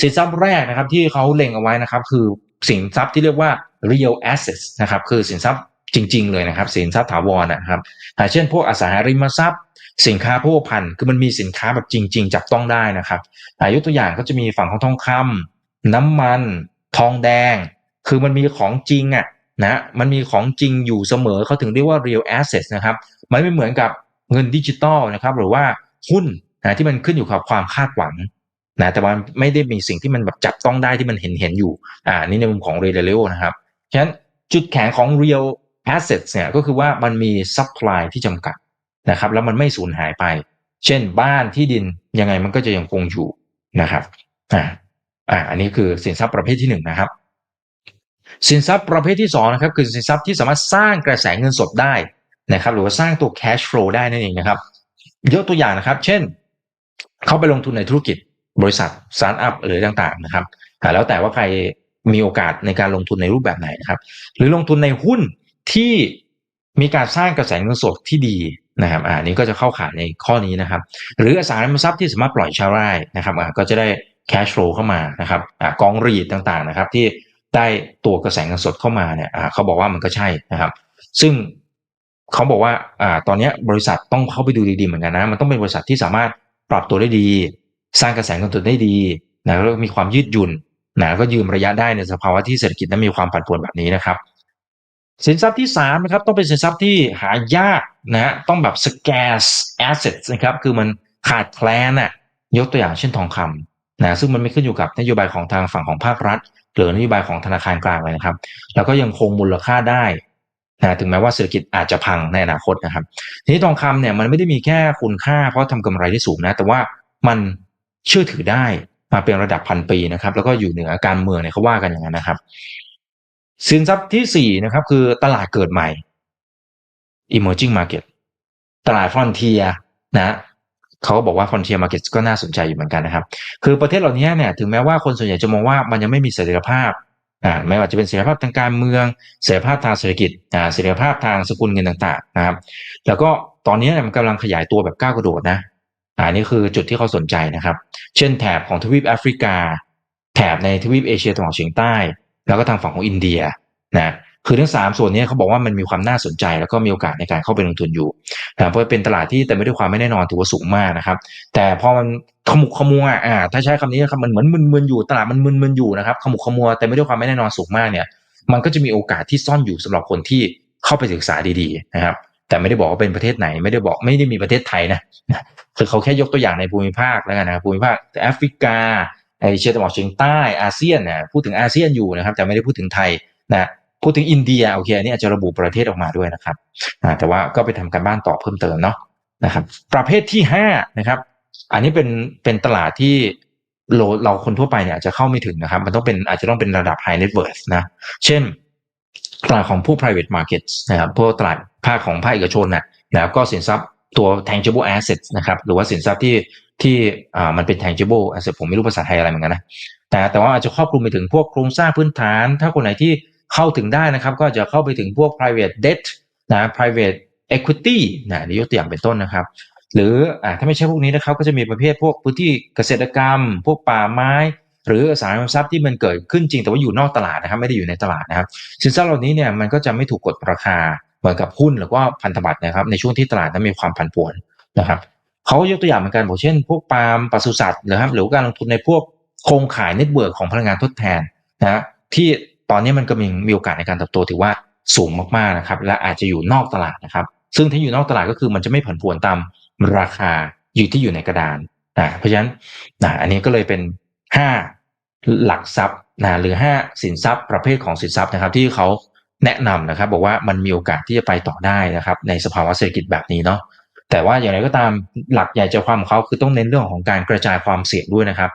สินทรัพย์แรกนะครับที่เขาเล็งเอาไว้นะครับ คือสินทรัพย์ที่เรียกว่า real assets นะครับคือสินทรัพย์จริง ๆ เลยนะครับ สินทรัพย์ถาวรนะครับเช่น พวกอสังหาริมทรัพย์ สินค้าโภคภัณฑ์คือมันมีสินค้าแบบจริง ๆ จับต้องได้นะครับยกตัวอย่างก็จะมีฝั่งของทองคำน้ำมัน ทองแดง คือมันมีของจริงอะนะมันมีของจริงอยู่เสมอเขาถึงเรียกว่า real assets นะครับมันไม่เหมือนกับเงินดิจิตอลนะครับหรือว่าหุ้นนะที่มันขึ้นอยู่กับความคาดหวัง นะแต่ว่าไม่ได้มีสิ่งที่มันแบบจับต้องได้ที่มันเห็นเห็นอยู่อ่านี่ในมุมของ real นะครับฉะนั้นจุดแข็งของ real assets เนี่ยก็คือว่ามันมี supply ที่จำกัดนะครับ แล้วมันไม่สูญหายไป เช่นบ้านที่ดินยังไงมันก็จะยังคงอยู่นะครับอ่าอ่าอันนี้คือสินทรัพย์ประเภทที่หนึ่งนะครับ สินทรัพย์ประเภทที่สองนะครับ คือสินทรัพย์ที่สามารถสร้างกระแสเงินสดได้นะครับ หรือว่าสร้างตัว cash flow ได้นั่นเองนะครับ ยกตัวอย่างนะครับ เช่น เขาไปลงทุนในธุรกิจ บริษัทสตาร์ทอัพหรือต่างๆนะครับแล้วแต่ว่าใครมีโอกาสในการลงทุนในรูปแบบไหนนะครับ หรือลงทุนในหุ้นที่มีการสร้างกระแสเงินสดที่ดีนะครับอ่านี้ก็จะเข้าข่ายในข้อนี้นะครับ หรืออสังหาริมทรัพย์ที่สามารถปล่อยเช่าได้นะครับอ่าก็จะได้ cash flow เข้ามานะครับอ่ากองรีดต่างๆนะครับ ที่ได้ตัวกระแสเงินสดเข้ามาเนี่ยอ่าเขาบอกว่ามันก็ใช่นะครับ ซึ่งเขาบอกว่าอ่าตอนนี้บริษัทต้องเข้าไปดูดีๆเหมือนกันนะ มันต้องเป็นบริษัทที่สามารถปรับตัวได้ดี สร้างกระแสเงินสดได้ดีนะแล้วมีความยืดหยุ่นนะก็ยืมระยะได้ในสภาวะที่เศรษฐกิจนั้นมีความผันผวนแบบนี้นะครับสินทรัพย์ที่สามนะครับต้องเป็นสินทรัพย์ที่หายากนะต้องแบบ scarce assets นะครับคือมันขาดแคลนน่ะยกตัวอย่างเช่นทองคำนะซึ่งมันไม่ขึ้นอยู่กับนโยบายของทางฝั่งของภาครัฐ หรือนโยบายของธนาคารกลางเลยนะครับ แล้วก็ยังคงมูลค่าได้นะถึงแม้ว่าเศรษฐกิจอาจจะพังในอนาคตนะครับทีนี้ทองคำเนี่ยมันไม่ได้มีแค่คุณค่าเพราะทำกำไรที่สูงนะ แต่ว่ามัน เชื่อถือได้มาเป็นระดับพันปีนะครับ แล้วก็อยู่เหนือการเมืองเนี่ยเขาว่ากันอย่างนั้นนะครับ สินทรัพย์ที่สี่นะครับ คือตลาดเกิดใหม่ emerging market ตลาดฟรอนเทียนะเขาก็บอกว่าฟอนเทียมาร์เก็ตก็น่าสนใจอยู่เหมือนกันนะครับ คือประเทศเหล่านี้เนี่ยถึงแม้ว่าคนส่วนใหญ่จะมองว่ามันยังไม่มีเสถียรภาพอ่าไม่ว่าจะเป็นเสถียรภาพทางการเมืองเสถียรภาพทางเศรษฐกิจอ่าเสถียรภาพทางสกุลเงินต่างๆนะครับ แล้วก็ตอนนี้มันกำลังขยายตัวแบบก้าวกระโดดนะ อ่านี่คือจุดที่เขาสนใจนะครับ เช่นแถบของทวีปแอฟริกา แถบในทวีปเอเชียตะวันออกเฉียงใต้ แล้วก็ทางฝั่งของอินเดียนะคือทั้งสามส่วนนี้เขาบอกว่ามันมีความน่าสนใจแล้วก็มีโอกาสในการเข้าไปลงทุนอยู่นะเพราะเป็นตลาดที่แต่ไม่ด้วยความไม่แน่นอนถือว่าสูงมากนะครับ แต่พอมันขมุกขมัวอ่าถ้าใช้คำนี้นะครับมันเหมือนมึนๆอยู่ตลาดมันมึนๆอยู่นะครับขมุกขมัวแต่ไม่ด้วยความไม่แน่นอนสูงมากเนี่ย มันก็จะมีโอกาสที่ซ่อนอยู่สำหรับคนที่เข้าไปศึกษาดีๆนะครับ แต่ไม่ได้บอกว่าเป็นประเทศไหน ไม่ได้บอกไม่ได้มีประเทศไทยนะคือเขาแค่ยกตัวอย่างในภูมิภาคแล้วกันนะภูมิภาคแอฟริกาเอเชียตะวันออกเฉียงใต้อาเซียนเนี่ยพูดถึงอาเซียนอยู่นะครับ แต่ไม่ได้พูดถึงไทยนะพูดถึงอินเดียโอเคอันนี้อาจจะระบุประเทศออกมาด้วยนะครับแต่ว่าก็ไปทำการบ้านต่อเพิ่มเติมเนาะนะครับ ประเภทที่ห้านะครับ อันนี้เป็นเป็นตลาดที่เราเราคนทั่วไปเนี่ยจะเข้าไม่ถึงนะครับ มันต้องเป็นอาจจะต้องเป็นระดับ high net worth นะ เช่น ตลาดของผู้ private markets นะครับพวกตลาดภาคของภาคเอกชนนะแล้วก็สินทรัพย์ตัว tangible assets นะครับหรือว่าสินทรัพย์ที่ที่อ่ามันเป็น tangible asset ผมไม่รู้ภาษาไทยอะไรเหมือนกันนะแต่แต่ว่าอาจจะครอบคลุมไปถึงพวกโครงสร้างพื้นฐาน ถ้าคนไหนที่เข้าถึงได้นะครับ ก็จะเข้าไปถึงพวก private debt นะ private equity นะนี่ยกตัวอย่างเป็นต้นนะครับ หรืออ่าถ้าไม่ใช่พวกนี้นะครับก็จะมีประเภทพวกพื้นที่เกษตรกรรม พวกป่าไม้ หรือสาริมทรัพย์ที่มันเกิดขึ้นจริงแต่ว่าอยู่นอกตลาดนะครับไม่ได้อยู่ในตลาดนะครับสินทรัพย์เหล่านี้เนี่ยมันก็จะไม่ถูกกดราคาเหมือนกับหุ้นหรือว่าพันธบัตรนะครับในช่วงที่ตลาดนั้นมีความผันผวนนะครับเขายกตัวอย่างเหมือนกันบอกเช่น พวกปาล์มปศุสัตว์นะครับหรือการลงทุนในพวกโครงข่ายเน็ตเวิร์กของพลังงานทดแทนนะที่ตอนนี้มันก็มีมีโอกาสในการเติบโตถือว่าสูงมากๆนะครับและอาจจะอยู่นอกตลาดนะครับ ซึ่งถ้าอยู่นอกตลาดก็คือมันจะไม่ผันผวนตามราคาอยู่ที่อยู่ในกระดานนะเพราะฉะนั้นนะอันนี้ก็เลยเป็น ห้าหลักทรัพย์นะหรือห้าสินทรัพย์ประเภทของสินทรัพย์นะครับ ที่เขาแนะนำนะครับ บอกว่ามันมีโอกาสที่จะไปต่อได้นะครับ ในสภาวะเศรษฐกิจแบบนี้เนาะแต่ว่าอย่างไรก็ตามหลักใหญ่ใจความของเขาคือต้องเน้นเรื่องของการกระจายความเสี่ยงด้วยนะครับ